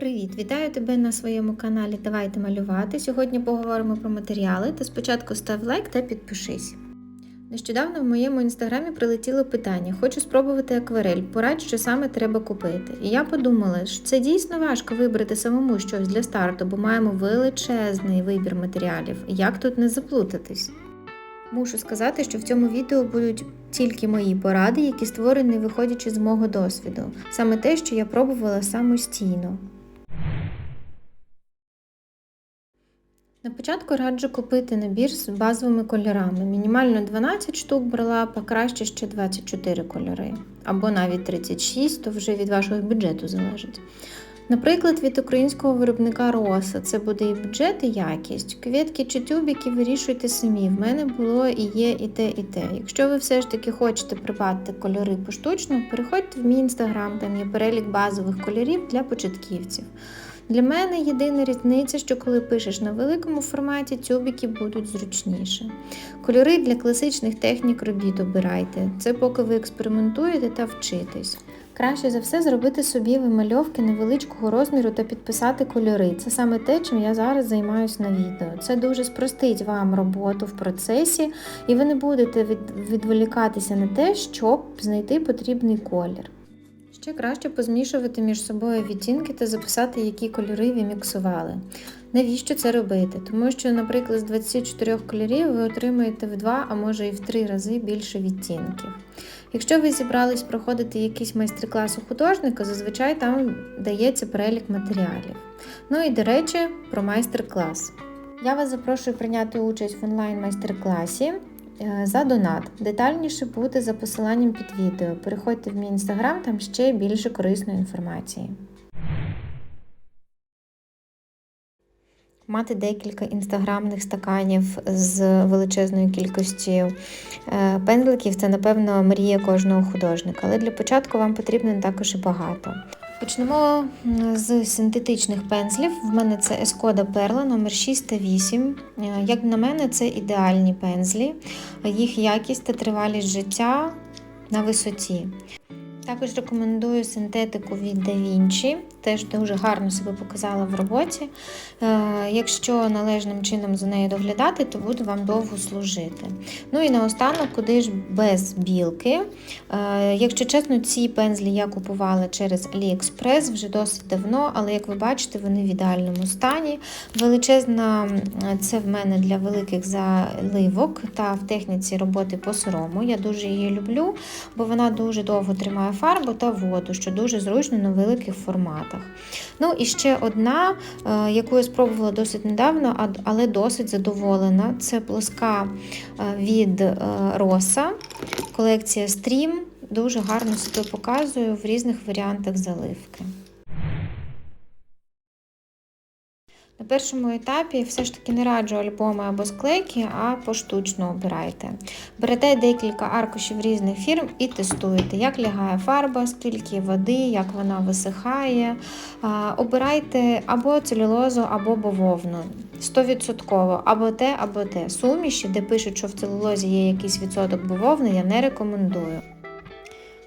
Привіт! Вітаю тебе на своєму каналі Давайте малювати. Сьогодні поговоримо про матеріали, та спочатку став лайк та підпишись. Нещодавно в моєму інстаграмі прилетіло питання: хочу спробувати акварель, порадь, що саме треба купити. І я подумала, що це дійсно важко вибрати самому щось для старту, бо маємо величезний вибір матеріалів. Як тут не заплутатись? Мушу сказати, що в цьому відео будуть тільки мої поради, які створені виходячи з мого досвіду, саме те, що я пробувала самостійно. На початку раджу купити набір з базовими кольорами. Мінімально 12 штук брала, покраще ще 24 кольори, або навіть 36, то вже від вашого бюджету залежить. Наприклад, від українського виробника Роса це буде і бюджет, і якість. Квітки чи тюбики вирішуйте самі. В мене було і є і те, і те. Якщо ви все ж таки хочете придбати кольори поштучно, переходьте в мій інстаграм, там є перелік базових кольорів для початківців. Для мене єдина різниця, що коли пишеш на великому форматі, тюбики будуть зручніше. Кольори для класичних технік робіт обирайте. Це поки ви експериментуєте та вчитесь. Краще за все зробити собі вимальовки невеличкого розміру та підписати кольори. Це саме те, чим я зараз займаюся на відео. Це дуже спростить вам роботу в процесі, і ви не будете від... відволікатися на те, щоб знайти потрібний колір. Ще краще позмішувати між собою відтінки та записати, які кольори ви міксували. Навіщо це робити? Тому що, наприклад, з 24 кольорів ви отримаєте в 2, а може і в 3 рази більше відтінків. Якщо ви зібрались проходити якийсь майстер-клас у художника, зазвичай там дається перелік матеріалів. Ну і до речі, про майстер-клас. Я вас запрошую прийняти участь в онлайн-майстер-класі за донат. Детальніше буде за посиланням під відео. Переходьте в мій інстаграм, там ще більше корисної інформації. Мати декілька інстаграмних стаканів з величезною кількістю пензликів це, напевно, мрія кожного художника. Але для початку вам потрібно також і багато. Почнемо з синтетичних пензлів. В мене це Ескода Перла номер 6 та 8. Як на мене, це ідеальні пензлі, їх якість та тривалість життя на висоті. Також рекомендую синтетику від Da Vinci, теж дуже гарно себе показала в роботі. Якщо належним чином за нею доглядати, то буде вам довго служити. Ну і наостанок, куди ж без білки. Якщо чесно, ці пензлі я купувала через AliExpress вже досить давно, але як ви бачите, вони в ідеальному стані. Величезна це в мене для великих заливок та в техніці роботи по сирому. Я дуже її люблю, бо вона дуже довго тримає фарбу та воду, що дуже зручно на великих форматах. Ну і ще одна, яку я спробувала досить недавно, але досить задоволена. Це плоска від Роса, колекція Stream. Дуже гарно себе показую в різних варіантах заливки. На першому етапі все ж таки не раджу альбоми або склейки, а поштучно обирайте. Берете декілька аркушів різних фірм і тестуєте, як лягає фарба, скільки води, як вона висихає. Обирайте або целюлозу, або бавовну. 100% або те, або те. Суміші, де пишуть, що в целюлозі є якийсь відсоток бавовни, я не рекомендую.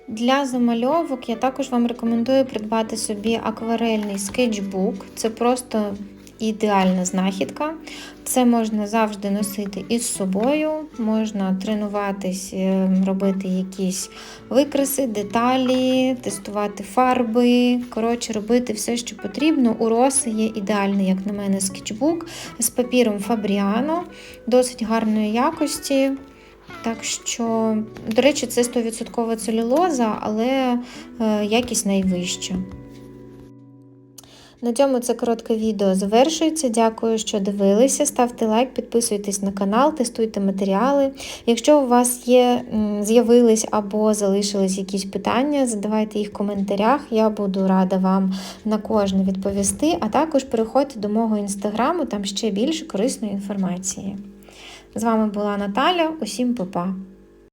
Для замальовок я також вам рекомендую придбати собі акварельний скетчбук. Це просто ідеальна знахідка. Це можна завжди носити із собою, можна тренуватись, робити якісь викраси, деталі, тестувати фарби. Коротше, робити все, що потрібно. У Роси є ідеальний, як на мене, скетчбук з папіром Fabriano, досить гарної якості. Так що, до речі, це 100% целюлоза, але якість найвища. На цьому це коротке відео завершується. Дякую, що дивилися. Ставте лайк, підписуйтесь на канал, тестуйте матеріали. Якщо у вас є, з'явились або залишились якісь питання, задавайте їх в коментарях. Я буду рада вам на кожне відповісти, а також переходьте до мого інстаграму, там ще більше корисної інформації. З вами була Наталя. Усім па-па!